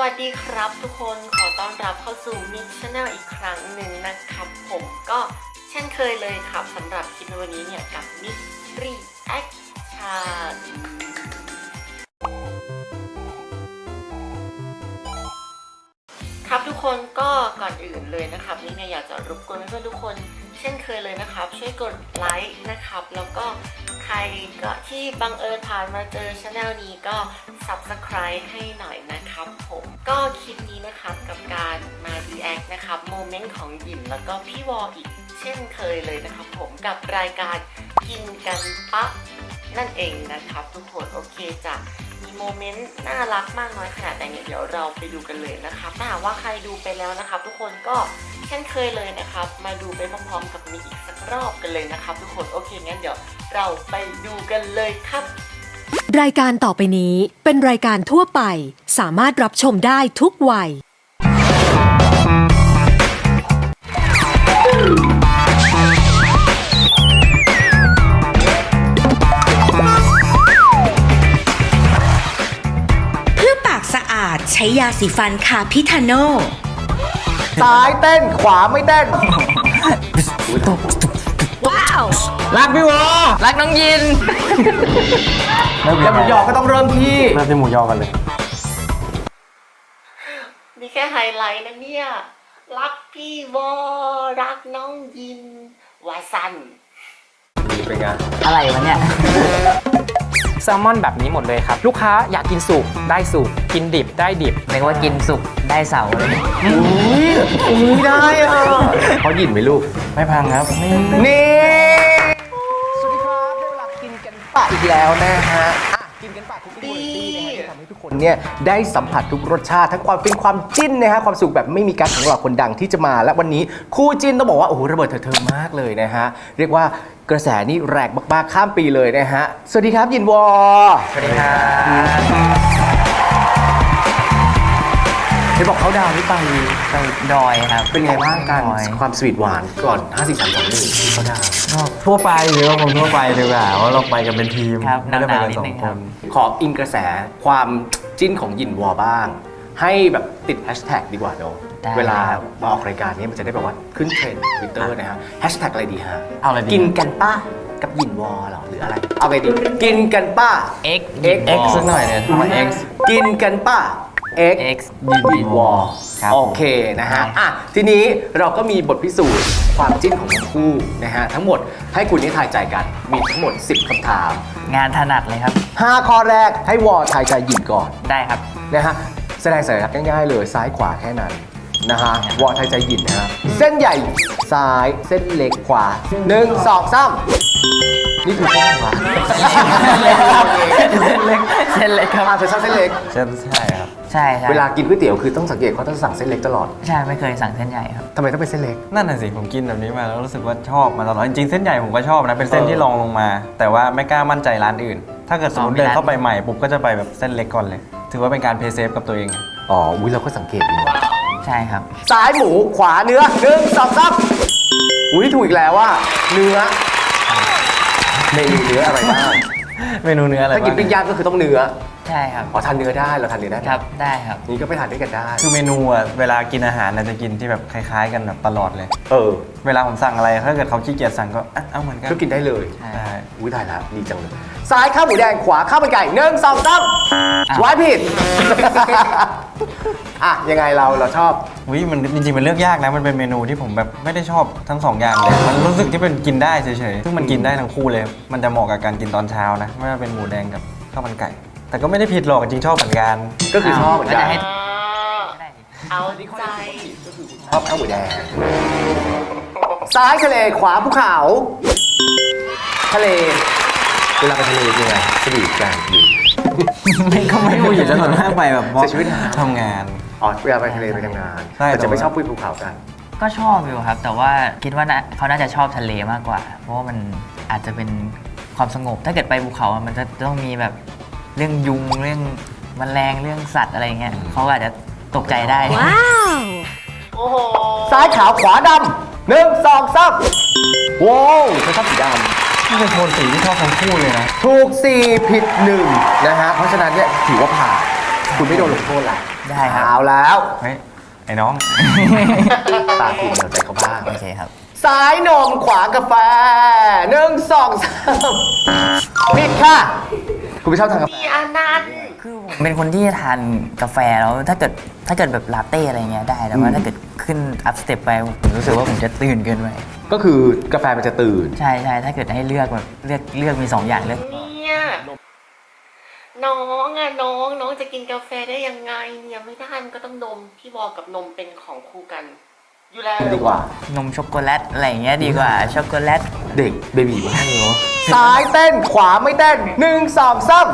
วัสดีครับทุกคนขอต้อนรับเข้าสู่มิกช n แนลอีกครั้งหนึ่งนะครับ ผมก็เช่นเคยเลยครับสำหรับคลิปในวันนี้เนี่ยกับมิกรีแอคชั่นครับทุกคนก็ก่อนอื่นเลยนะครับนี่เนี่ยอยากจะรบกวนเพื่อนๆทุกคน เช่นเคยเลยนะครับ ช่วยกดไลค์นะครับ แล้วก็ ใครก็ที่บังเอิญผ่านมาเจอช anel นี้ก็ subscribe ให้หน่อยนะครับผมก็คลิปนี้นะครับกับการมา react นะครับโมเมนต์ของหยินแล้วก็พี่วออีกเช่นเคยเลยนะครับผมกับรายการกินกันปะนั่นเองนะครับทุกคนโอเคจ้ะมีโมเมนต์น่ารักมากน้อยขนาดไหนเดี๋ยวเราไปดูกันเลยนะครับถ้าหากว่าใครดูไปแล้วนะครับทุกคนก็ ช่นเคยเลยนะครับ มาดูไปพร้อมๆกับมีอีกสักรอบกันเลยนะครับ ทุกคนโอเคงั้นเดี๋ยวเราไปดูกันเลยครับ รายการต่อไปนี้เป็นรายการทั่วไป สามารถรับชมได้ทุกวัย เพื่อปากสะอาดใช้ยาสีฟันคาพิทาโน ซ้ายเต้นขวาไม่เต้น ว้าวรักพี่วอรักน้องยินแล้วหมูยอก็ต้องเริ่มที่ เริ่มที่หมูยอกันเลย นี่แค่ไฮไลท์นะเนี่ย รักพี่วอรักน้องยินวาซัน เป็นไง อะไรวะเนี่ย แซลมอนแบบนี้หมดเลยครับ ลูกค้าอยากกินสุกได้สุกกินดิบได้ดิบ เรียกว่ากินสุกได้เสาเลยอุ้ยได้อะเขาหยินไหมลูก ไม่พังครับ นี่นี่สวัสดีครับได้เวลากินกันปะอีกแล้วนะฮะอะกินกันปะคุกกี้ว คนเนี่ยได้สัมผัสทุกรสชาติ ทั้งความฟินความจิ้นนะฮะความสุขแบบไม่มีการของเราคนดังที่จะมา และวันนี้คู่จิ้นต้องบอกว่าโอ้โหระเบิดเถิดเทิงมากเลยนะฮะเรียกว่ากระแสนี่แรงมากๆข้ามปีเลยนะฮะสวัสดีครับยินวอสวัสดีครับ ห็นบอกเขาดาวน์นี่ไปไปดอยครับเป็นไงบ้างกันดอย ความสวีทหวานก่อน 5 4 3 2 1ที่เขาดาวน์ทั่วไปหรือว่าผมทั่วไปดีกว่าว่าเราไปกันเป็นทีมครับไม่ได้ไปหนาวกันๆนิดสอนึงงคครับ น ขออิงกระแสความจิ้นของยินวอบ้าง ให้แบบติดแฮชแท็กดีกว่าเนอะได้เวลาครับ มาออกรายการนี้มันจะได้แบบว่าขึ้นเทรนด์ทวิตเตอร์นะฮะแฮชแท็กอะไรดีฮะ เอาอะไรดี กินกันป้ากับยินวอเหรอหรืออะไร เอาไงดี กินกันป้า X X X สักหน่อยเนี่ยทำไม X กินกันป้า X X ยินยินวอครับโอเคนะฮะอะทีนี้เราก็มีบทพิสูจน์ความจิ้นของทั้งคู่นะฮะทั้งหมดให้คุณได้ทายใจกัน มีทั้งหมด 10คำถาม งานถนัดเลยครับ 5 ข้อแรกให้วอทายใจหยินก่อนได้ครับ นะฮะแสดงสัญลักษณ์ง่ายๆเลยซ้ายขวาแค่นั้นนะฮะวอทายใจหยินนะฮะเส้นใหญ่ซ้ายเส้นเล็กขวา1 2 3นี่คือเส้นขวาเส้นเล็กเส้นเล็กครับอะเธอชอบเส้นเล็ก ใช่ใช่ครับ ใช่ใช่เวลากินก๋วยเตี๋ยวคือต้องสังเกตเขาต้องสั่งเส้นเล็กตลอดใช่ไม่เคยสั่งเส้นใหญ่ครับทำไมต้องเป็นเส้นเล็ก นั่นน่ะสิผมกินแบบนี้มาแล้วรู้สึกว่าชอบมาตลอดจริงๆเส้นใหญ่ผมก็ชอบนะเป็นเส้นเออที่รองลงมา แต่ว่าไม่กล้ามั่นใจร้านอื่น ถ้าเกิดสมมติอ๋อมีเดินร้านเข้าไปใหม่ปุ๊บก็จะไปแบบเส้นเล็กก่อนเลย ถือว่าเป็นการเพย์เซฟกับตัวเอง อ๋ออุ้ยเราก็สังเกตดีว่ะใช่ครับซ้ายหมูขวาเนื้อหนึ่งสองสามอุ้ยถูกอีกแล้วว่าเนื้อเมนูเนื้ออะไรบ้าง เมนูเนื้ออะไรถ้ากินบ้างปิ้งย่างก็คือต้องเนื้อใช่ครับอ๋อทานเนื้อได้เราทานเนื้อได้ครับได้ครับ นี่ก็ไปทานด้วยกันได้คือเมนูอะเวลากินอาหารน่ะจะกินที่แบบคล้ายๆ กันแบบตลอดเลย เออ เวลาผมสั่งอะไรถ้าเกิดเขาขี้เกียจสั่งก็อะเอาเหมือนกันก็กินได้เลยใช่ใช่อุ้ยตายแล้วดีจังเลย ซ้ายข้าวหมูแดงขวาข้าวมันไก่หนึ่งสองสามอะวายผิด อะ ยังไงเราเราชอบ วิมันจริงๆมันเลือกยากนะ มันเป็นเมนูที่ผมแบบไม่ได้ชอบทั้งสองอย่างเลย มันรู้สึกที่เป็นกินได้เฉยๆ ซึ่งมันกินได้ทั้งคู่เลย มันจะเหมาะกับการกินตอนเช้านะ ไม่ว่าเป็นหมูแดงกับข้าวมันไก่ แต่ก็ไม่ได้ผิดหรอกจริงๆชอบเหมือนกัน ก็คือชอบเหมือนกันก็จะให้ได้เอาใจชอบข้าวหมูแดง ซ้ายทะเลขวาภูเขา ทะเล เวลาไปทะเลยังไงสวีทกันหรือ ไม่ก็ไม่คุยจะส่วนมากไปแบบเสียชีวิตทำงาน อ๋อเวลาไปทะเลไปทำงานใช่ แต่จะไม่แต่ว่าชอบพูดภูเขากัน ก็ชอบอยู่ครับ แต่ว่าคิดว่าน่าเขาน่าจะชอบทะเลมากกว่า เพราะว่ามันอาจจะเป็นความสงบ ถ้าเกิดไปภูเขาอะมันจะต้องมีแบบเรื่องยุงเรื่องแมลงเรื่องสัตว์อะไรเงี้ยเขาอาจจะตกใจได้โอ้โหซ้ายขาวขวาดำหนึ่งสองสามว้าวเธอชอบสีด นี่เป็นโทนสีที่ชอบทั้งคู่เลยนะำถูกสี่ผิดหนึ่งนะฮะ เพราะฉะนั้นเนี่ยถือว่าผ่าน คุณไม่โดนลงโทษละได้ครับ เอาแล้ว เฮ้ยไอ้น้อง ตาคุณเดี๋ยวใจเขาบ้าง โอเคครับ ซ้ายนมขวากาแฟหนึ่งสองสามผิดค่ะ คุณไม่ชอบทานกาแฟ พี่อานันต์ คือผมเป็นคนที่ทานกาแฟแล้วถ้าเกิดถ้าเกิดแบบลาเต้อะไรเงี้ยได้แต่ว่าถ้าเกิดขึ้นอัพสเต็ปไปผมรู้สึกว่าผมจะตื่นเกินไปก็คือกาแฟมันจะตื่น ใช่ใช่ถ้าเกิดให้เลือกแบบเลือกเลือกมีสองอย่างเลือกเนี่ยน้องอะน้องน้องจะกินกาแฟได้ยังไงเนี่ยไม่ได้มันก็ต้องนมพี่บอกกับนมเป็นของคู่กัน อยู่แล้วดีกว่า นมช็อกโกแลตอะไรเงี้ยดีกว่าช็อกโกแลตเด็กเบบีมากเลยเนาะซ้ายเต้นขวาไม่เต้นหนึ่งสองสาม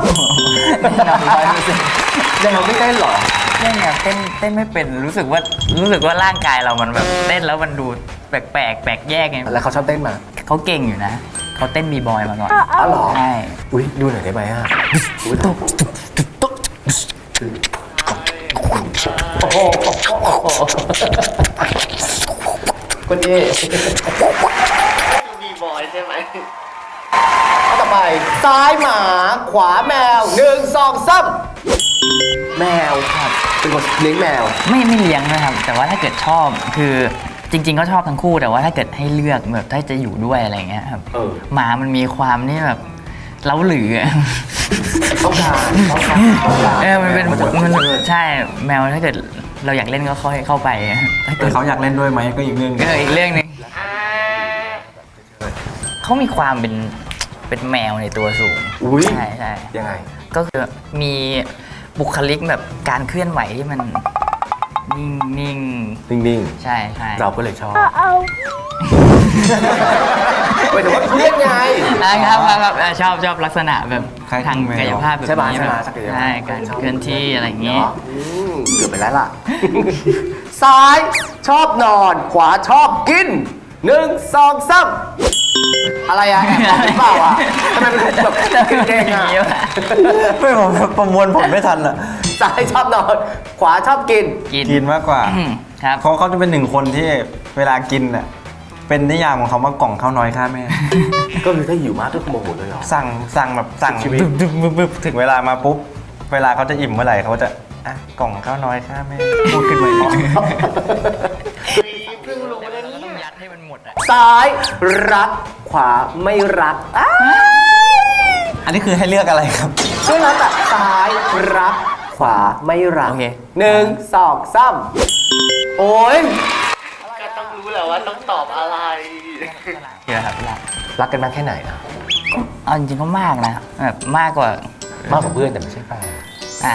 นอนร้อยเปอร์เซ็นต์ยังไม่เต้นเหรอเต้นเนี่ยเต้นเต้นไม่เป็นรู้สึกว่ารู้สึกว่าร่างกายเรามันแบบเต้นแล้วมันดูแปลกแปลกแปลกแยกไงแล้วเขาชอบเต้นมาเขาเก่งอยู่นะเขาเต้นบีบอยมาก่อนอ๋อเหรอใช่อุ้ยดูหน่อยได้ไหมอะอุ๊ยโอ้โห คนเอดูบีบอยใช่ไหมเอาต่อไป ซ้ายหมา ขวาแมวหนึ่งสองสามแมวครับ เป็นคนเลี้ยงแมว ไม่ไม่เลี้ยงนะครับ แต่ว่าถ้าเกิดชอบคือจริง ๆ ก็ชอบทั้งคู่แต่ว่าถ้าเกิดให้เลือกแบบถ้าจะอยู่ด้วยอะไรเงี้ยครับเออ หมามันมีความนี่แบบเล้าหลืออะ ต้องการต้องการต้องการ เออมันเป็นมันใช่แมวถ้าเกิด เราอยากเล่นก็ค่อยเข้าไปถ้าแต่เกิดเขาอยากเล่นด้วยไหมก็อีกเรื่องหนึงเอออีกเรื่องหนึงอ่าเขามีความเป็นเป็นแมวในตัวสูงอุ้ยใช่ใช่ยังไง ก็คือมีบุคลิกแบบการเคลื่อนไหวที่มันนิ่งนิ่งนิ่งใช่ใช่ๆเราก็เลยชอบไปแต่ว่าเลี้ยงไง นะครับครับครับเออชอบชอบลักษณะแบบ คล้ายทางแมวกายภาพแบบใช่ปะนี้ใช่แบปะบสักอย่างใช่การเคลื่อนที่อะไรอย่างงี้เนาะอืมเกือบไปแล้วล่ะ ซ้ายชอบนอน ขวาชอบกินหนึ่งสองสามอะไรอะแอบหรือเปล่าอะทำไมมันแบบเก่งๆอะ ไม่ผมประมวลผลไม่ทันอะ ซ้ายชอบนอน ขวาชอบกิน กินกินมากกว่าอืมครับ เขาเขาจะเป็นหนึ่งคนที่เวลากินอะเป็นนิยามของเขาว่ากล่องข้าวน้อยค่าแม่ ก็คือถ้าหิวมากก็โมโหเลยเหรอ สั่งสั่งแบบสั่งชีวิต บึบบึบบึบบึบถึงเวลามาปุ๊บ เวลาเขาจะอิ่มเมื่อไหร่เขาจะอะกล่องข้าวน้อยค่าแม่พูดขึ้นมาอีกเฮ้ยเพิ่งรู้นะเนี่ย ยัดให้มันหมดอะซ้ายรักขวาไม่รักอ้าอันนี้คือให้เลือกอะไรครับ ช่วยรักอะซ้ายรักขวาไม่รักโอเค หนึ่งสองสามโอ้ยก็ต้องรู้แหละว่าต้องตอบอะไรเยอะครับ รักรักกันมากแค่ไหนนะเอาจริงๆก็มากนะแบบมากกว่ามากกว่าเพื่อนแต่ไม่ใช่แฟนอะ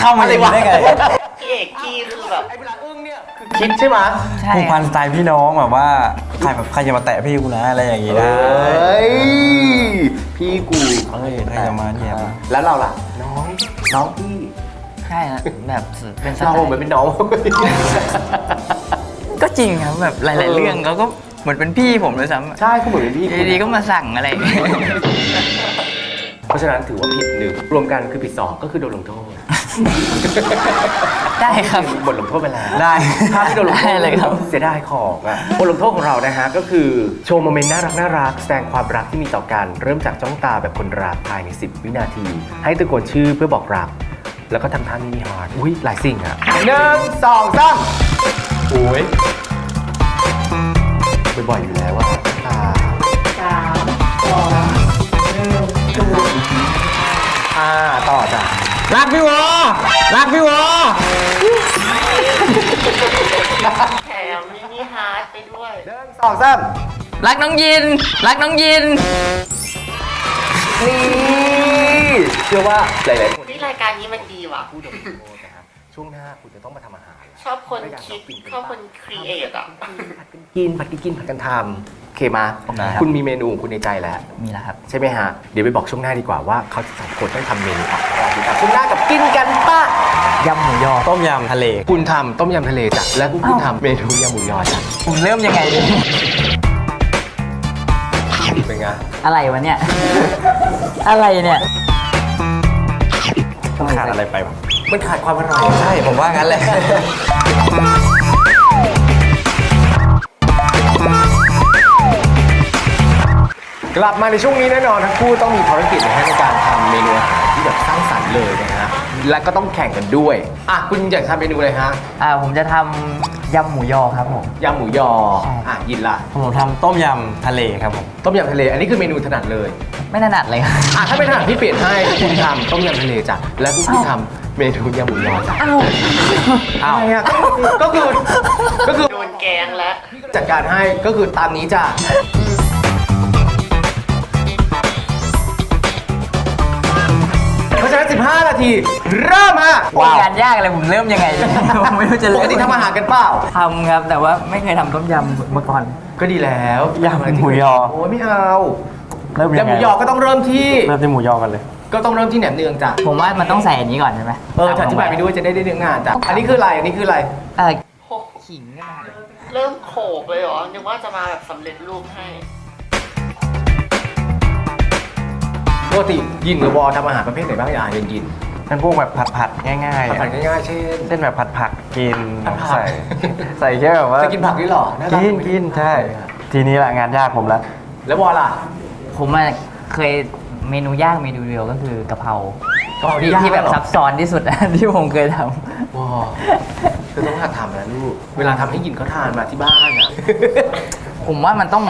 เข้ามาอย่างนี้ได้ไงพี่เอกกี้คือแบบไอ้เวลาอึ้งเนี่ยคิดใช่ไหมใช่ผูกพันสไตล์พี่น้องแบบว่าใครแบบใครจะมาแตะพี่กูนะอะไรอย่างนี้เอได้้ยพี่กูเอ้ยใครจะมาเนี่ยแล้วเราล่ะ น้องน้องพี่ใช่นะแบบเป็นสไตเราล์เหมือนเป็นน้อง ก็จริงครับแบบหเอลายอๆเรื่องเขาก็ เหมือนเป็นพี่ผมเลยซ้ำใช่ก็เหมือนเป็นพี่อยู่ดีๆก็มาสั่งอะไรอย่างเงี้ยเพราะฉะนั้นถือว่าผิดหนึ่งรวมกันคือผิดสองก็คือโดนลงโทษได้ครับ บทลงโทษไปแล้วได้ภาพที่โดนลงโทษได้เลยครับ เสียดายของอะบทลงโทษของเรานะฮะก็คือโชว์โมเมนต์น่ารักน่ารักแสดงความรักที่มีต่อกัน เริ่มจากจ้องตาแบบคนรักภายใน 10 วินาที ให้ตะโกนชื่อเพื่อบอกรัก แล้วก็ทำท่ามินิฮาร์ดอุ้ยหลายสิ่งอะหนึ่งสองสามโอ้ย บ่อยๆอยู่แล้วว่าตาสามสองหนึ่งอ่าต่อจ้ะรักพี่วอรักพี่วอแถมมินิฮาร์ดไปด้วยหนึ่งสองสามรักน้องยิน รักน้องยิน นี่เชื่อว่าหลายๆคน นี่รายการนี้มันดีว่ะ ผู้โดนลงโทษนะครับช่วงหน้าคุณจะต้องมาทำอาหารแล้ว ชอบคนคิดชอบคนครีเอทอะผัดกันกินผัดกันกินผัดกันทำโอเคมา ได้ครับ คุณมีเมนูของคุณในใจแล้ว มีแล้วครับ ใช่ไหมฮะ เดี๋ยวไปบอกช่วงหน้าดีกว่าว่าเขาจะสองคนต้องทำเมนูอะไรดีครับช่วงหน้ากับกินกันป้ายำหมูยอ ต้มยำทะเลคุณทำต้มยำทะเลจ้ะแล้วคุณทำเมนูยำหมูยอจ้ะผมเริ่มยังไงดี เป็นไงอะไรวะเนี่ย อะไรเนี่ยขาดอะไรไปวะ มันขาดความอร่อย ใช่ผมว่างั้นแหละ กลับมาในช่วงนี้แน่นอนทั้งคู่ต้องมีภารกิจนะฮะในการทำเมนูอาหารที่แบบแบบสร้างสรรค์เลยนะฮะและก็ต้องแข่งกันด้วยอะคุณอยากทำเมนูอะไรฮะอ่าผมจะทำยำหมูยอครับผม ยำหมูยอใช่ อะยินละผมทำต้มยำทะเลครับผม ต้มยำทะเลอันนี้คือเมนูถนัดเลยไม่ถนัดเลยครับ อะถ้าเป็นถนัดพี่เปลี่ยนให้คุณทำต้มยำทะเลจ้ะและคุณพี่ทำ เมนูยำหมูยอจ้ะอ้าวอ้าวก็คือก็คือ โดนแกงแล้วจัดการให้ก็คือตามนี้จ้ะเพราะฉะนั้น 15 นาที เริ่มฮะงานยากเลยผมเริ่มยังไง ผมไม่รู้จะปเริ่กมติทำอาหารกันเปล่า ทำครับ แต่ว่าไม่เคยทำต้มยำมาก่อน ก็ดีแล้วยำหมูยอ โอ้ยไม่เอาเริ่มยำยังหไงมูยอก็ต้องเริ่มที่ เริ่มที่หมูยอกันเลย ก็ต้องเริ่มที่แหนมเนืองจ้ะผมว่ามันต้องใส่อันนี้ก่อนใช่ไหมเออจะอธิบายไปด้วยจะได้ได้เนื้องานจ้ะอันนี้คืออะไรอันนี้คืออะไรเออโหขิงก็ได้เริ่มโขกเลยเหรอนึกว่าจะมาแบบสำเร็จรูปให้ปกติยินกับวอทำอาหารประเภทไหนบ้างอย่ายินยินเป็นพวกแบบผัดๆง่ายๆผัอะดง่ายๆเช่นเช่นแบบผัดผักกินผัดผักใส่ใส่แค่แบบว่าจะกินผักด้วยเหรอน่ารักินกินใช่ทีนี้แหละงานยากผมละแล้ววอล่ะ ผมอะเคย เมนูยากเมนูเดียวก็คือกะเพรากะเพราที่ที่ยากที่แบบเหรอ ซับซ้อนที่สุด ที่ผมเคยทวอคือต้องหัดทำนะลูก เวลาทำให้ยินเขาทานมาที่บ้านอะำผมว่ามันต้อง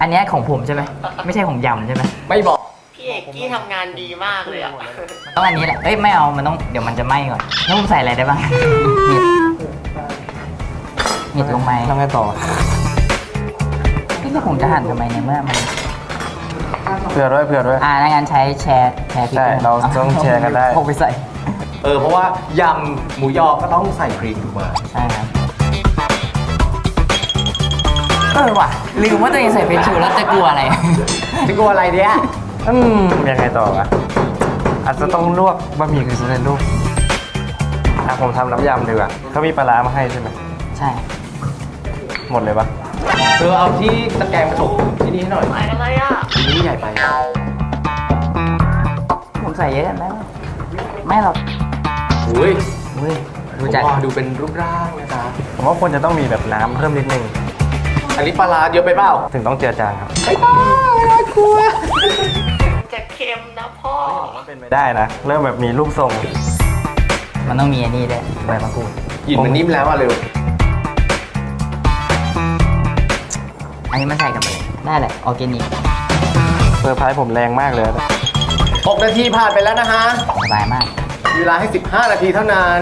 อันเนี้ยของผมใช่ไหมไม่ใช่ของยำใช่ไหมไม่บอก พี่เอกกี้ทำงานดีมากเลยอะต้องอันนี้แหละเอ้ยไม่เอามันต้องเดี๋ยวมันจะไหม้ก่อนแล้วผมใส่อะไรได้บ้างเห็ดเห็ดลงไหมแล้วไงต่อนี่แล้วผมจะหั่นทำไมในเมื่อมัน เผื่อด้วยเผื่อด้วย อ่าถ้างั้นใช้แชร์แชร์พริกใช่เราต้องแชร์กันได้ พกไปใส่เออเพราะว่ายำหมูยอก็ต้องใส่ครีมถูกไหมใช่ครับเออว่ะลืมว่าตัวเองใส่เฟซชูแล้วจะกลัวอะไร จะกลัวอะไรเนี่ยอืมยังไงต่ออะอาจจะต้องลวกบะหมี่คือสำเร็จรูปอะผมทำน้ำยำดีกว่าเขามีปลาร้ามาให้ใช่ไหมใช่ หมดเลยปะ เธอเอาที่ตะแกรงผสมที่นี่ให้หน่อยหมายอะไรอะทีนี้ใหญ่ไปผมใส่เยอะกันไหมไม่หรอกอุ้ยอุ้ยดูดูจาจากดูเป็นรูปร่างนะจ๊ะผมว่าควรจะต้องมีแบบน้ำเพิ่มนิดนึงอันนี้ปลาร้าเยอะไปเปล่าถึงต้องเจือจางครับจะเค็มนะพ่อเป็นไปได้นะ เริ่มแบบมีรูปทรง มันต้องมีอันนี้ด้วยใบมะกรูดหยินมันนิ่มแล้วอะเร็ว อันนี้มันใส่กันไปเลยได้แหละออร์แกนิกเซอร์ไพรส์ผมแรงมากเลยนะ6นาทีผ่านไปแล้วนะฮะ สบายมาก มีเวลาให้ 15 นาทีเท่านั้น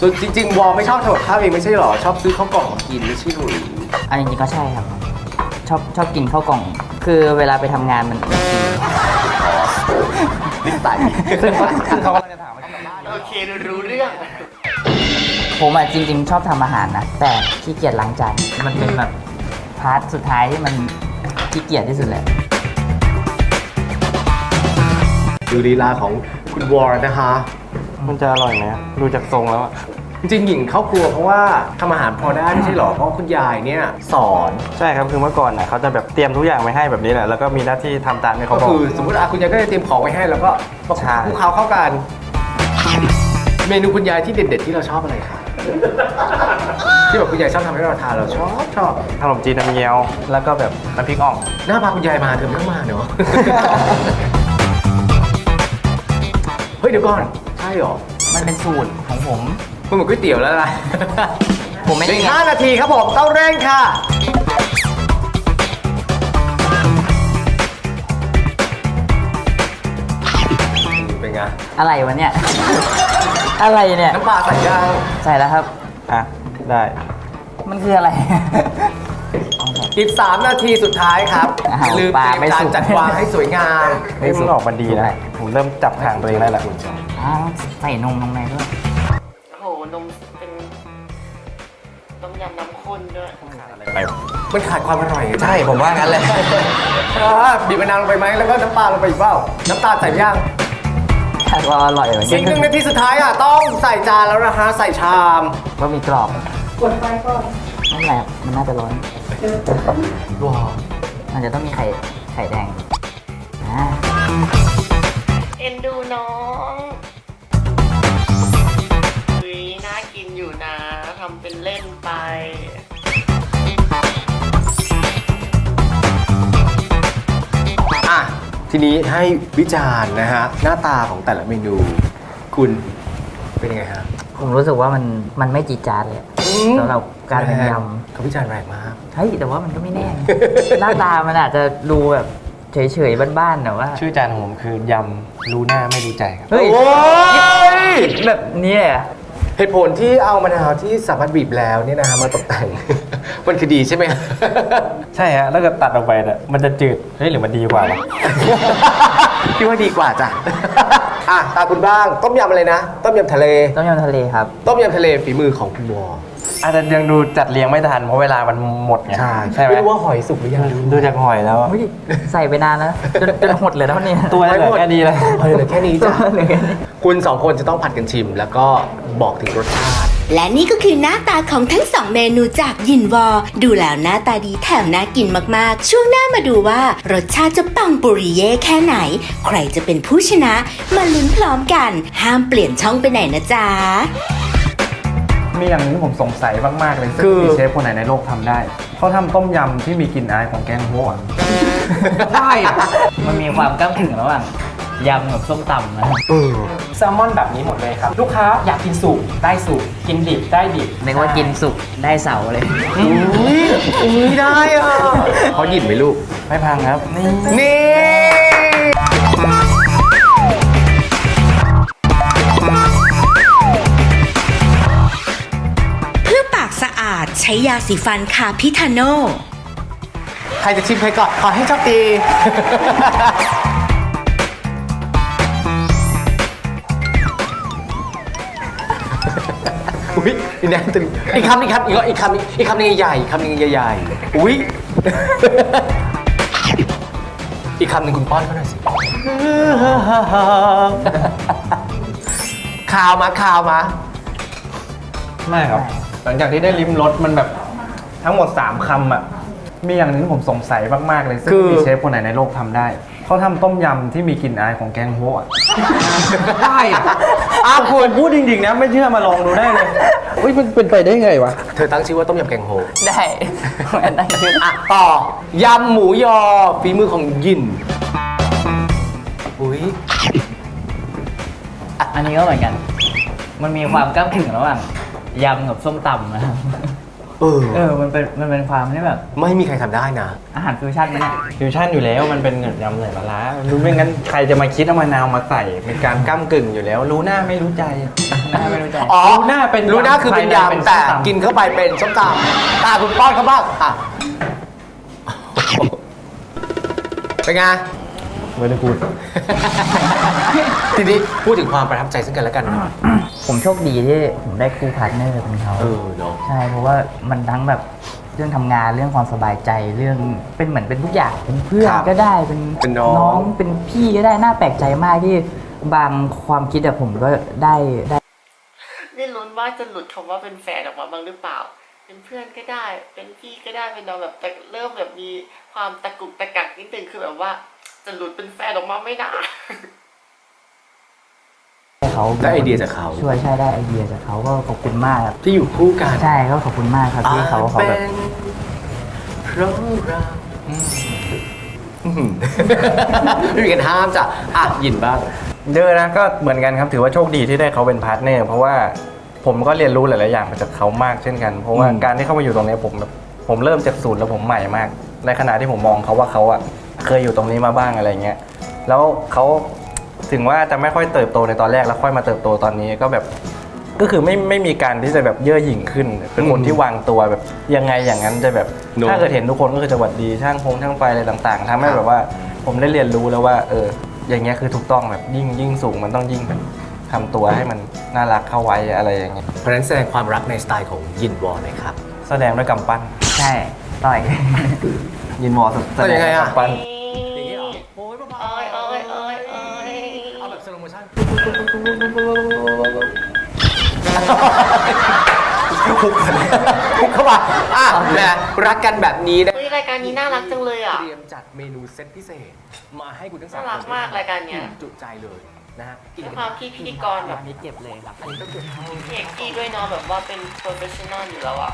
ส่วนจริง ๆ วอลไม่ชอบทำกับข้าวเองไม่ใช่หรอ ชอบซื้อข้าวกล่องมากินไม่ใช่หรืออันจริงๆก็ใช่ครับ ชอบชอบกินข้าวกล่อง คือเวลาไปทำงานมันนิสัยซึ่งเขาซึ่งเขากำลังจะถามว่าโอเครู้เรื่อง ผมอะจริง ๆ ชอบทำอาหารนะ แต่ขี้เกียจล้างจานมันเป็นแบบ พาร์ทสุดท้ายที่มันขี้เกียจที่สุดเลยดูลีลาของคุณวอลนะคะ มันจะอร่อยไหมดูจากทรงแล้วอะจริงๆหญิงเข้าครัวเพราะว่าทำอาหารพอได้ไม่ใช่หรอ เพราะว่าคุณยายเนี่ยสอนใช่ครับคือเมื่อก่อนน่ะเขาจะแบบเตรียมทุกอย่างไว้ให้แบบนี้แหละแล้วก็มีหน้าที่ทำตามที่เขาก็บอก คือสมมติอาคุณยายก็จะเตรียมของไว้ให้แล้วก็มาใช่คลุกเคล้าเข้ากัน เมนูคุณยายที่เด็ดๆที่เราชอบอะไรคะ ที่แบบคุณยายชอบทำให้เราทานเราชอบชอบขนมจีนน้ำเงี้ยว แล้วก็แบบน้ำพริกอ่อง หน้าพาคุณยายมาเธอไม่ต้องมาเนาะเฮ้ยเดี๋ยวก่อนใช่หรอมันเป็นสูตรของผม มันเหมือนก๋วยเตี๋ยวแล้วล่ะผมไม่ได้ อีกห้านาทีครับผมต้องเร่งค่ะ เป็นไงอะไรวะเนี่ย อะไรเนี่ย น้ำปลาใส่ย่างใส่แล้วครับ อะ ได้ มันคืออะไร อีก 3 นาทีสุดท้ายครับอ้าวลืมปลาเตรียมไม่จาสุนกจัดวางให้สวยงามเฮ้ยมันออกมาดีนะ ผมเริ่มจับห่างตัวเองได้แล้วอ้าวใส่นมลงในด้วยโอ้โหนมเป็นต้มยำน้ำข้นด้วยมันขาดความอร่อยไงใช่ผมว่างั้นเลยอ่าบีบมะนาวลงไปไหมแล้วก็น้ำปลาลงไปอีกเปล่าน้ำตาลใส่ย่าง คาดว่าอร่อยเหมือนกัอีกหนึ่งนาทีสุดท้ายอะต้องใส่จานแล้วนะคะใส่ชาม ก็มีกรอบกดไฟก่อนนั่นแหละมันน่าจะร้อนว้าว มันจะต้องมีไข่ไข่แดง ทีนี้ให้วิจารณ์นะฮะ หน้าตาของแต่ละเมนู คุณเป็นยังไงฮะผมรู้สึกว่ามันมันไม่จีดจาดเลยอะสำหรับการเป็นยเขาวิจารณ์แรงมากำเฮ้ยแต่ว่ามันก็ไม่แน่นะหน้าตามันอาจจะดูแบบเฉยๆบ้านๆแต่ว่าชื่อจานของผมคือยำรู้หน้าไม่รู้ใจครับเฮ้ยโอ้ยแบบนี้เลยเหรอ เหตุผลที่เอามะนาวที่สามารถบีบแล้วเนี่ยนะฮะมาตกแต่ง มันคือดีใช่ไหม ใช่ฮะ แล้วก็ตัดออกไปเนี่ยมันจะจืด เฮ้ยหรือมันดีกว่าวะ พี่ว่าดีกว่าจ้ะ อะตาคุณบ้าง ต้มยำอะไรนะ ต้มยำทะเล ต้มยำทะเลครับ ต้มยำทะเลฝีมือของคุณวอ อาจจะยังดูจัดเรียงไม่ทันเพราะเวลามันหมดไงใช่ไหมไม่รู้ว่าหอยสุกหรือยังดูจากหอยแล้วเฮ้ยใส่ไปนานแล้วจนจนหดเลยแล้วเนี่ยตัวเหลือแค่นี้เลยหอยเหลือแค่นี้จ้ะเหลือแค่นี้คุณสองคนจะต้องผัดกันชิม แล้วก็บอกถึงรสชาติ และนี่ก็คือหน้าตาของทั้งสองเมนูจากยินวอ ดูแล้วหน้าตาดีแถมน่ากินมากๆ ช่วงหน้ามาดูว่ารสชาติจะปังปุริเย่แค่ไหน ใครจะเป็นผู้ชนะ มาลุ้นพร้อมกัน ห้ามเปลี่ยนช่องไปไหนนะจ๊ะ มีอย่างหนึงที่ผมสงสัยมากๆเลยซึ่งคือ มีเชฟคนไหนในโลกทำได้เขาทำต้มยำที่มีกลิ่นอายของแกงโฮะได้อะมันมีความก้ามถึงระหว่างยำกับส้มตำนะเออแซลมอนแบบนี้หมดเลยครับ ลูกค้าอยากกินสุกได้สุกกินดิบได้ดิบนึกว่ากินสุกได้เสาเลย อุ้ยอุ้ยได้อะเขาหยินไหมลูกไม่พังครับนี่นี่ ใช้ยาสีฟันคาพิทาโน ใครจะชิมใครก่อนขอให้โชคดี อุ้ยอีกแนตึงอีกคำอีกคำอีกอีกคำอีกคำหนึงใหญ่ๆอีกคำหนึงใหญ่ๆอุ้ย อีกคำหนึ่งคุณป้อนเขาหน่อยสิ ข่าวมาข่าวมา ไม่ครับ หลังจากที่ได้ลิ้มรสมันแบบทั้งหมด 3คำอะ มีอย่างหนึงที่ผมสงสัยมากๆเลย ซึ่งคือมีเชฟคนไหนในโลกทำได้ เขาทำต้มยำที่มีกลิ่นอายของแกงโฮะได้อะอ้าวคุณพูดจริงๆนะไม่เชื่อมาลองดูได้เลย อุ้ยมันเป็นไปได้ไงวะ เธอตั้งชื่อว่าต้มยำแกงโฮได้ได้คืออะต่อยำหมูยอฝีมือของยินอุ้ยอันนี้ก็เหมือนกัน มันมีความก้ามถึงระหว่าง ยำกับส้มตำนะครับเออเออมันเป็นมันเป็นความที่แบบ ไม่มีใครทำได้นะ อาหารฟิวชั่นไหมเนี่ยฟิวชั่นอยู่แล้วมันเป็นเหมือนยำใส่ปลาร้ารู้ไม่งั้นใครจะมาคิดเอามะนาวมาใส่เป็นการก้ากึ่งอยู่แล้ว รู้หน้าไม่รู้ใจน่าไม่รู้ใจ อ๋อรู้หน้าเป็นรู้หน้าคือเป็นภายในเป็นยำแต่ส้มตำกินเข้าไปเป็นส้มตำตาคุณป้อนเขาบ้างอะเป็นไง ไม่ได้พูด ทีนี้พูดถึงความประทับใจซึ่งกันและกันหน่อย ผมโชคดีที่ผมได้คู่พาร์ทเนอร์เป็นเขาเออเนาะใช่เพราะว่ามันทั้งแบบเรื่องทำงานเรื่องความสบายใจเรื่องเป็นเหมือนเป็นทุกอย่างเป็นเพื่อนครับก็ได้เป็นเป็นน้อง เป็นพี่ก็ได้น่าแปลกใจมากที่บางความคิดอะผมก็ได้ได้นี่ลุ้นว่าจะหลุดคำว่าเป็นแฟนออกมาบ้างหรือเปล่า เป็นเพื่อนก็ได้ เป็นพี่ก็ได้เป็นเราแบบแต่เริ่มแบบมีความตะกุกตะกักนิดนึงคือแบบว่า จะหลุดเป็นแฟนออกมาไม่ได้ เขาได้ไอเดียจากเขาช่วยใช่ได้ไอเดียจากเขาก็ขอบคุณมากครับที่อยู่คู่กันใช่ก็ขอบคุณมากครับที่เขาเขาแบบเป็นเพราะเราอืมอืมไม่มีกันห้ามจ้ะอะยินบ้างเยอะนะก็เหมือนกันครับถือว่าโชคดีที่ได้เขาเป็นพาร์ทเนอร์เพราะว่าผมก็เรียนรู้หลาย ๆ อย่างมาจากเขามากเช่นกัน เพราะว่าอืมการที่เข้ามาอยู่ตรงนี้ผมแบบผมเริ่มจากศูนย์แล้วผมใหม่มาก ในขณะที่ผมมองเขาว่าเขาอะเคยอยู่ตรงนี้มาบ้างอะไรเงี้ยแล้วเขา ถึงว่าจะไม่ค่อยเติบโตในตอนแรกแล้วค่อยมาเติบโตตอนนี้ก็แบบก็คือไม่ไม่มีการที่จะแบบเย่อหยิ่งขึ้น เป็นคนอืมที่วางตัวแบบยังไงอย่างนั้นจะแบบเนอะถ้าเกิดเห็นทุกคนก็คือจะหวัดดีช่างพงช่างไฟอะไรต่างๆทำให้ครับแบบว่าผมได้เรียนรู้แล้วว่า เออ อย่างเงี้ยคือถูกต้องแบบยิ่งยิ่งสูงมันต้องยิ่งแบบทำตัวให้มันน่ารักเข้าไว้อะไรอย่างเงี้ยเพราะฉะนั้นแสดงความรักในสไตล์ของยินวอลหน่อยครับ แสดงด้วยกำปั้นใช่ ต่อย ยินวอลแสดงด้วยกำปั้น คุกกันคุกเข้ามาอะแหมรักกันแบบนี้นะเฮ้ยรายการนี้น่ารักจังเลยอะ เตรียมจัดเมนูเซตพิเศษ มาให้คุณทั้งสามน่ารักมากรายการเนี้ย จุใจเลยนะฮะกินด้วยกันความที่พิธีกรแบบอันนี้เจ็บเลยครับอันนี้ต้องเก็บให้พี่เอกกี้ด้วยเนาะแบบว่าเป็นโปรเฟชชั่นอลอยู่แล้วอะ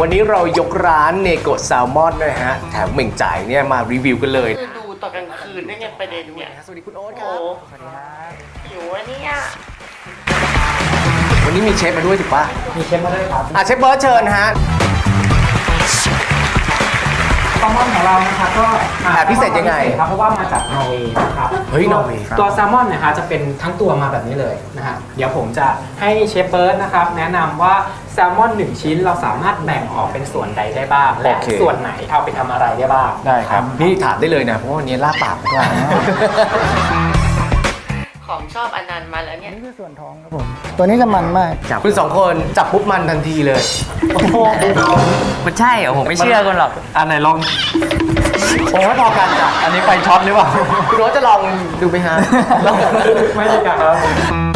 วันนี้เรายกร้านเนโกะแซลมอนนะฮะแถมเหม่งจ่ายเนี่ยมารีวิวกันเลยคือดูตอนกลางคืนได้ไงประเด็นเนี่ยสวัสดีคุณโอ๊ตคโอ้รับหิวอะเนี่ย วันนี้มีเชฟมาด้วยถูกปะมีเชฟมาด้วยครับอะเชฟเบิร์ดเชิญฮะ แซลมอนของเรานะครับก็อ่าแบบพิเศษยังไงครับเพราะว่ามาจากนอร์เวย์นะครับเฮ้ยนอร์เวย์ครับ ตัวแซลมอนนะฮะจะเป็นทั้งตัวมาแบบนี้เลยนะฮะเดี๋ยวผมจะให้เชฟเบิร์ดนะครับแนะนำว่าแซลมอนหนึ่งชิ้นเราสามารถแบ่งออกเป็นส่วนใดได้บ้าง และโอเค ส่วนไหนเอาไปทำอะไรได้บ้าง ได้ครับนี่ถามได้เลยนะ เพราะว่าวันนี้ล่าปากมาก ของชอบอนันต์มาแล้วเนี่ย นี่คือส่วนท้องครับผม ตัวนี้จะมันมากคุณสองคนจับปุ๊บมันทันทีเลยมันใช่เหรอผมไม่เชื่อคุณหรอก อันไหนลองโอ้ยพอกันจ้ะอันนี้ไฟช็อตหรือเปล่าคุณโอ๊ตจะลองดูไหมฮะลองไม่ได้ครับ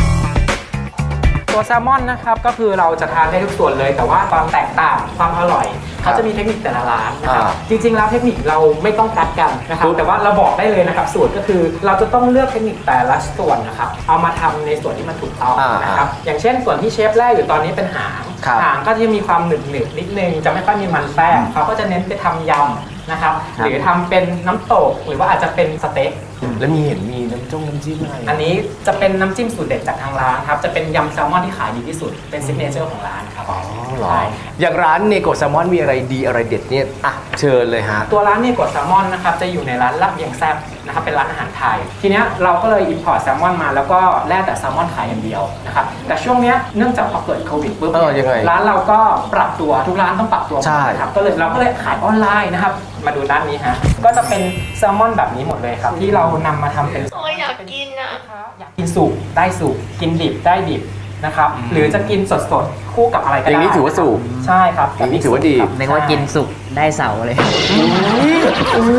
ตัวแซลมอนนะครับก็คือเราจะทานได้ทุกส่วนเลย แต่ว่าความแตกต่างความอร่อยเขาจะมีเทคนิคแต่ละร้านนะครับอ่าจริงๆแล้วเทคนิคเราไม่ต้องกัดกันนะครับแต่ว่าเราบอกได้เลยนะครับสูตรก็คือเราจะต้องเลือกเทคนิคแต่ละส่วนนะครับเอามาทำในส่วนที่มันถูกต้องอ่านะครับอย่างเช่นส่วนที่เชฟแรกอยู่ตอนนี้เป็นหางครับหางก็จะมีความหนึบหนึบๆนิดนึงจะไม่ค่อยมีมันแป้งเขาก็จะเน้นไปทำยำนะครับ หรือทำเป็นน้ำตกหรือว่าอาจจะเป็นสเต็ก แล้วมีเห็นมีน้ำจ้งน้ำจิ้มอะไรอันนี้จะเป็นน้ำจิ้มสูตรเด็ดจากทางร้านครับ จะเป็นยำแซลมอนที่ขายดีที่สุด เป็นซิกเนเจอร์ของร้านครับอ๋อเหรอใช่อย่างร้านเนโกะแซลมอนมีอะไรดีอะไรเด็ดเนี่ยอะเชิญเลยฮะ ตัวร้านเนี่ยกดแซลมอนนะครับ จะอยู่ในร้านลับเบียงแซบ นะครับเป็นร้านอาหารไทย ทีเนี้ยเราก็เลยอินพอร์ตแซลมอนมาแล้วก็แล่แต่แซลมอนขายอย่างเดียวนะครับแต่ช่วงเนี้ยเนื่องจากพอเกิดโควิดปุ๊บเออยังไงร้านเราก็ปรับตัวทุกร้านต้องปรับตัวหมดใช่ นะครับก็เลยเราก็เลยขายออนไลน์นะครับมาดูด้านนี้ฮะก็จะเป็นแซลมอนแบบนี้หมดเลยครับที่เรานำมาทำเป็น โอ้ยอยากกินอะอยากกินสุกได้สุกกินดิบได้ดิบนะครับหรือจะกินสดๆคู่กับอะไรก็อได้ย่างนี้ถือว่าสูบใช่ครับอย่างนี้ถือว่าดีครับนึกว่ากินสุกได้เสาเลย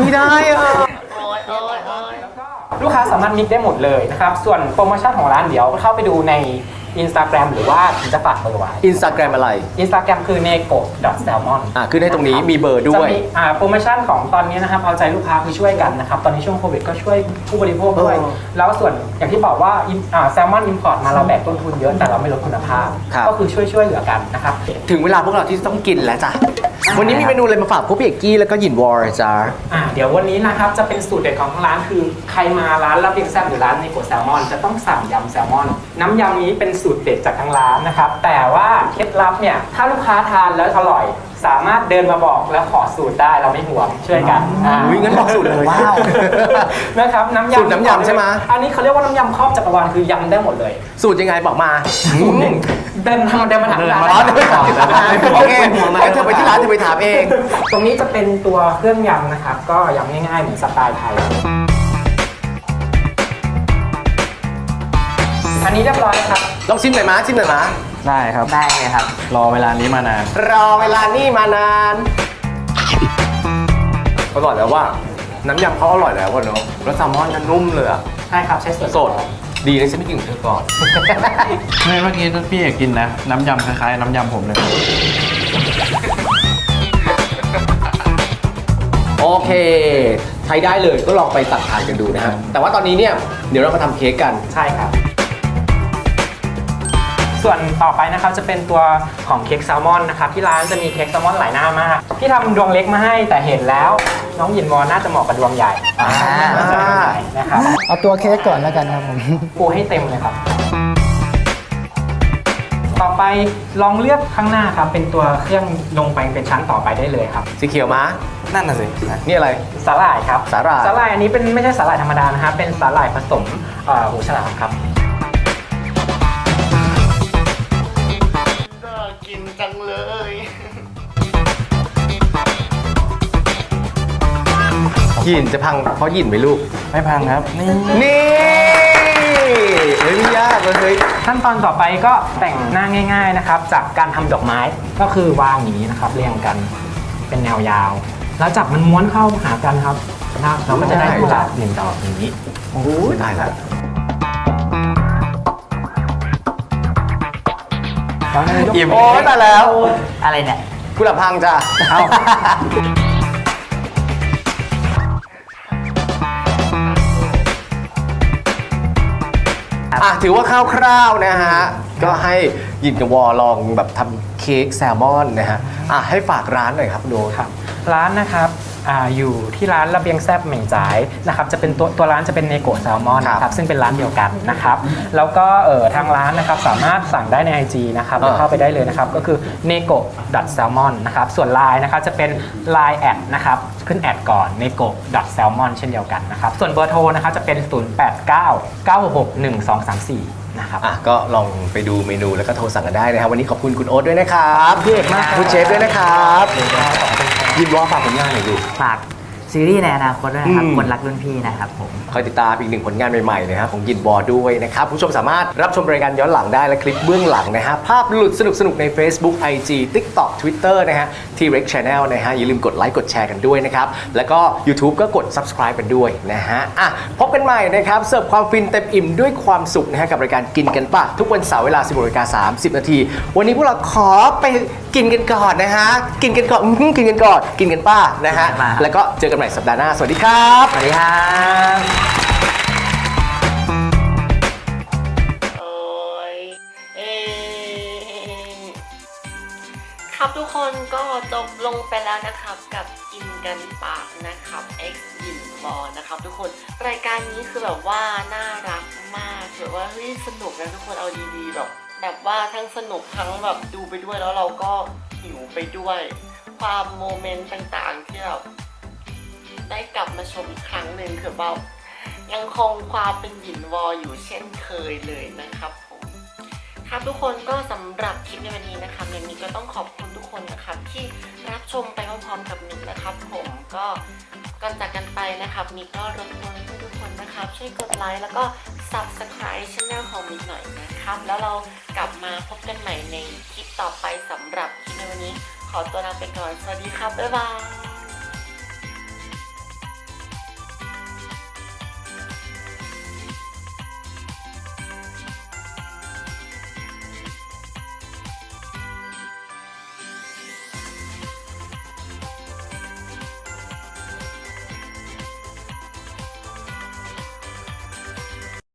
ไม่ได้อะ โอ้ยโอ้ยโอ้ย ลูกค้าสามารถมิกได้หมดเลยนะครับ ส่วนโปรโมชั่นของร้านเดี๋ยวเข้าไปดูใน Instagram หรือว่าผมจะฝากเบอร์ไว้ อินสตาแกรมอะไร Instagram คือ n e g o salmon อะขึ้นให้ตรงนี้มีเบอร์ด้จะวยมีอ่าโปรโมชั่นของตอนนี้นะครับ เอาใจลูกค้าคือช่วยกันนะครับ ตอนนี้ช่วงโควิดก็ช่วยผู้บริโภคด้วย เออแล้วส่วนอย่างที่บอกว่าแซลมอนอินพอร์ตมาเราแบกต้นทุนเยอะแต่เราไม่ลดคุณภาพ ครับ ก็คือช่วยช่วยเหลือกันนะครับ ถึงเวลาพวกเราที่ต้องกินแล้วจ้ะ วันนี้มีเมนูอะไรมาฝากพวกพี่เอกกี้แล้วก็หยินวอร์จ้าอ่าเดี๋ยววันนี้นะครับจะเป็นสูตรเด็ดของทางร้านคือใครมาร้านรับเพียงแซ่บหรือร้านในกะแซลมอน จะต้องสั่งยำแซลมอน น้ำยำนี้เป็นสูตรเด็ดจากทางร้านนะครับแต่ว่าเคล็ดลับเนี่ยถ้าลูกค้าทานแล้วอร่อย สามารถเดินมาบอกแล้วขอสูตรได้เราไม่ห่วงช่วยกันอ่า อุ๊ยงั้นบอกสูตรเลย ว้าว นะครับน้ำยำสูตรน้ำยำใช่ไหม อันนี้เขาเรียกว่าน้ำยำครอบจักรวาลคือยำได้หมดเลยสูตรยังไงบอกมา เดินทางเดินมาถามร้านอ๋อเดี๋ยวไปถามโอเคงั้นเธอไปที่ร้านเธอไปถามเอง ตรงนี้จะเป็นตัวเครื่องยำนะครับ ก็ยำง่ายๆเหมือนสไตล์ไทย อันนี้เรียบร้อยแล้วครับ ลองชิมหน่อยมาชิมหน่อยมา ได้ครับ ได้เลยครับ รอเวลานี้มานาน รอเวลานี่มานานอร่อยแล้วว่า น้ำยำเขาอร่อยแล้วว่ะเนาะแล้วแซลมอนจะนุ่มเลยอะใช่ครับใช้ส่วนสด ดีนะฉันไม่กินของเธอก่อนไม่เมื่อกี้พี่เอกกินนะ น้ำยำคล้ายๆ น้ำยำผมเลย โอเค ใช้ได้เลยก็ลองไปตัดทานกันดูนะครับ แต่ว่าตอนนี้เนี่ย เดี๋ยวเรามาทำเค้กกัน ใช่ครับ ส่วนต่อไปนะครับจะเป็นตัวของเค้กแซลมอนนะครับที่ร้านจะมีเค้กแซลมอนหลายหน้ามากที่ทำดวงเล็กมาให้แต่เห็นแล้ว น้องหยินวอนน่าจะเหมาะกับดวงใหญ่อ่านะครับเอาตัวเค้กก่อนแล้วกันครับผมปูให้เต็มเลยครับ ต่อไปลองเลือกข้างหน้าครับเป็นตัวเครื่องลงไปเป็นชั้นต่อไปได้เลยครับ สีเขียวมานั่นน่ะสิ นี่อะไร สาหร่ายครับ สาหร่าย สาหร่ายอันนี้เป็นไม่ใช่สาหร่ายธรรมดานะครับเป็นสาหร่ายผสมเอ่อหูฉลามครับ หยินจะพังเพราะหยินไหมลูก ไม่พังครับ นี่นี่เฮ้ยไม่ยากเลยเฮ้ยขั้นตอนต่อไปก็แต่งหน้าง่าย ๆนะครับ จากการทำดอกไม้ก็คือวางอย่างนี้นะครับ เรียงกันเป็นแนวยาว แล้วจับมันม้วนเข้าหากันครับนะครับเราก็จะได้กุหลาบหนึ่งดอกอย่างนี้โอ้ยตายละอิ่มโอ้ยตายแล้ว อะไรเนี่ย กุหลาบพังจ้ะ เอ้า อะถือว่าคร่าวๆนะฮะ ก็ให้ยินกับวอลองแบบทำเค้กแซลมอนนะฮะ อะให้ฝากร้านหน่อยครับคุณโด ครับร้านนะครับ อาอยู่ที่ร้านระเบียงแซบเหม่งจ่ายนะครับจะเป็นตัวตัวร้านจะเป็นเนโกะแซลมอนครับนะครับซึ่งเป็นร้านเดียวกันนะครับแล้วก็เอ่อทางร้านนะครับสามารถสั่งได้ใน IG นะครับอ่า เข้าไปได้เลยนะครับก็คือ n e g o s a l m o n นะครับส่วน Line นะครับจะเป็น Line แอดนะครับขึ้นแอดก่อน n e g o s a l m o n เช่นเดียวกันนะครับส่วนเบอร์โทรนะครับจะเป็น 089 966 1234นะครับ อะก็ลองไปดูเมนูแล้วก็โทรสั่งกันได้นะครับ วันนี้ขอบคุณคุณโอ๊ตด้วยนะครับพี่เอกมากคุณเชฟด้วยนะครับ ยินวอฝากผลงานหน่อยดูฝาก ซีรีส์ในอนาคตด้วยนะครับ อืม คนรักรุ่นพี่นะครับผม คอยติดตามอีกหนึ่งผลงานใหม่ๆนะครับของยินบอด้วยนะครับคุณผู้ชมสามารถรับชมรายการย้อนหลังได้และคลิปเบื้องหลังนะฮะภาพหลุดสนุกๆ ใน Facebook IG TikTok Twitter นะฮะ T-Rex Channel นะฮะอย่าลืมกดไลค์กดแชร์กันด้วยนะครับ แล้วก็ YouTube ก็กด Subscribe กันด้วยนะฮะอะพบกันใหม่นะครับ เสิร์ฟความฟินเต็มอิ่มด้วยความสุขนะฮะกับรายการกินกันปะทุกวันเสาร์เวลา10นาฬิกา30 นาที วันนี้พวกเราขอไปกินกันก่อนนะฮะกินกันก่อนอื้อหือกินกันก่อนกินกันป้านะฮะกินกันป่ะ แล้วก็เจอกันใหม่สัปดาห์หน้า สวัสดีครับ สวัสดีครับโอ้ยเอ่อครับทุกคนก็จบลงไปแล้วนะครับกับกินกันปากนะครับ X ยินบอลนะครับทุกคนรายการนี้คือแบบว่าน่ารักมากแบบว่าเฮ้ยสนุกนะทุกคนเอาดีๆแบบแบบว่าทั้งสนุกทั้งแบบดูไปด้วยแล้วเราก็หิวไปด้วย ความโมเมนต์ต่างๆที่แบบ ได้กลับมาชมอีกครั้งหนึ่งคือแบบยังคงความเป็นหยินวออยู่เช่นเคยเลยนะครับผมครับทุกคนก็สำหรับคลิปในวันนี้นะครับเมนนี้ก็ต้องขอบคุณทุกคนนะครับที่รับชมไปพร้อมๆกับมินนะครับผมก็ก่อนจากกันไปนะครับมินก็รบกวนทุกคนนะครับช่วยกดไลค์แล้วก็ subscribe ช่องของมินหน่อยนะครับแล้วเรากลับมาพบกันใหม่ในคลิปต่อไปสำหรับคลิปในวันนี้ ขอตัวลาไปก่อนสวัสดีครับบ๊ายบาย